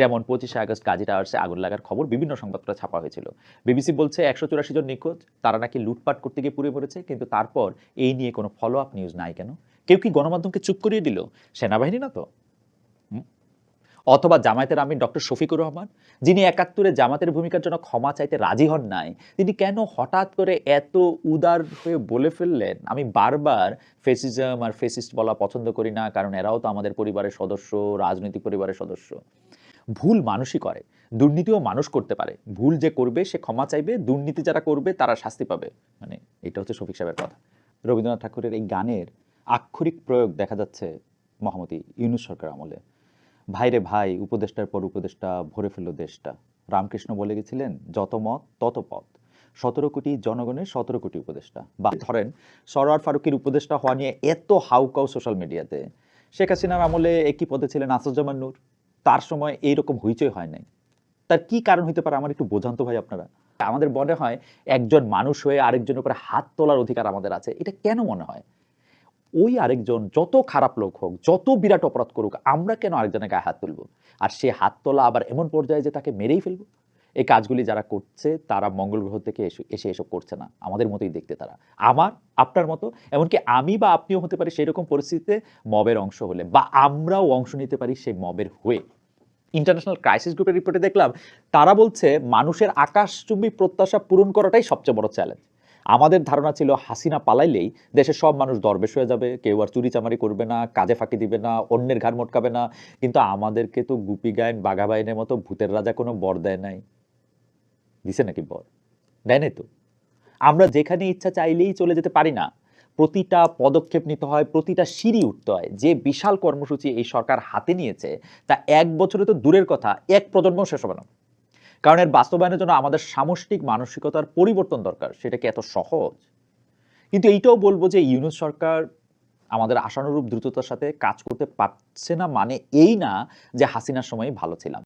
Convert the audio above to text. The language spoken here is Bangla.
যেমন পঁচিশে আগস্ট গাজী টাওয়ার্সে আগুন লাগার খবর বিভিন্ন সংবাদপত্রে ছাপা হয়েছিল। বিবিসি বলছে একশো চুরাশি জন নিখোঁজ, তারা নাকি লুটপাট করতে গিয়ে পুড়ে মরেছে কিন্তু তারপর এই নিয়ে কোনো ফলো আপ নিউজ নাই কেন? কেউ কি গণমাধ্যমকে চুপ করিয়ে দিল? সেনাবাহিনী না তো? অথবা জামায়াতের আমির ডক্টর শফিকুর রহমান, যিনি একাত্তরে জামাতের ভূমিকার জন্য ক্ষমা চাইতে রাজি হন নাই, তিনি কেন হঠাৎ করে এত উদার হয়ে বলে ফেললেন? আমি বারবার ফেসিজম আর ফেসিস্ট বলা পছন্দ করি না, কারণ এরাও তো আমাদের পরিবারের সদস্য, রাজনৈতিক পরিবারের সদস্য। ভুল মানুষই করে। দুর্নীতিও মানুষ করতে পারে। ভুল যে করবে, সে ক্ষমা চাইবে। দুর্নীতি যারা করবে, তারা শাস্তি পাবে। মানে এটা হচ্ছে শফিক সাহেবের কথা। রবীন্দ্রনাথ ঠাকুরের এই গানের আক্ষরিক প্রয়োগ দেখা যাচ্ছে মহামতি ইউনুস সরকার আমলে। ভাইরে ভাই, উপদেষ্টার পর উপদেষ্টা, ভরে ফেলল দেশটা। রামকৃষ্ণ বলে গেছিলেন, যত মত, তত পথ সতেরো কোটি জনগণের সতেরো কোটি উপদেষ্টা। বা ধরেন, সরোয়ার ফারুকের উপদেষ্টা হওয়া নিয়ে এত হাউকাউ সোশ্যাল মিডিয়াতে। শেখ হাসিনার আমলে একই পদে ছিলেন আসাদুজ্জামান নূর। তার সময় এইরকম হইচই হয় নাই। তার কি কারণ হইতে পারে আমার একটু বোঝান তো ভাই আপনারা। আমাদের মনে হয় একজন মানুষ হয়ে আরেকজনের উপরে হাত তোলার অধিকার আমাদের আছে। এটা কেন মনে হয়? ওই আরেকজন যত খারাপ লোক হোক, যত বিরাট অপরাধ করুক, আমরা কেন আরেকজনের গায়ে হাত তুলবো? আর সে হাত তোলা আবার এমন পর্যায়ে যে তাকে মেরেই ফেলব? এই কাজগুলি যারা করছে, তারা মঙ্গল গ্রহ থেকে এসে এসে এসব করছে না। আমাদের মতোই দেখতে তারা। আমার, আপনার মতো, এমনকি আমি বা আপনিও হতে পারি সেই রকম পরিস্থিতিতে মবের অংশ হলে বা আমরাও অংশ নিতে পারি সেই মবের হয়ে। ইন্টারন্যাশনাল ক্রাইসিস গ্রুপের রিপোর্টে দেখলাম, তারা বলছে মানুষের আকাশচুম্বী প্রত্যাশা পূরণ করাটাই সবচেয়ে বড় চ্যালেঞ্জ আমাদের ধারণা ছিল হাসিনা পালাইলেই দেশের সব মানুষ দরবেশ হয়ে যাবে, কেউ আর চুরি চামারি করবে না, কাজে ফাঁকি দিবে না, অন্যের ঘাড় মটকাবে না, কিন্তু আমাদেরকে তো গুপি গায়ন, বাঘা বাইনের মতো ভূতের রাজা কোনো বর দেয় নাই। দিছে নাকি বর? দেয় নাই তো? আমরা যেখানে ইচ্ছা চাইলেই চলে যেতে পারি না। প্রতিটা পদক্ষেপ নিতে হয়, প্রতিটা সিঁড়ি উঠতে হয়। যে বিশাল কর্মসূচি এই সরকার হাতে নিয়েছে, তা এক বছরে তো দূরের কথা, এক প্রজন্ম শেষ হবে না। কারণ এর বাস্তবায়নের জন্য আমাদের সামষ্টিক মানসিকতার পরিবর্তন দরকার সেটা কি এত সহজ। কিন্তু এইটাও বলব যে ইউনুস সরকার আমাদের আশানুরূপ দ্রুততার সাথে কাজ করতে পারছে না মানে এই না যে হাসিনার সময় ভালো ছিলাম।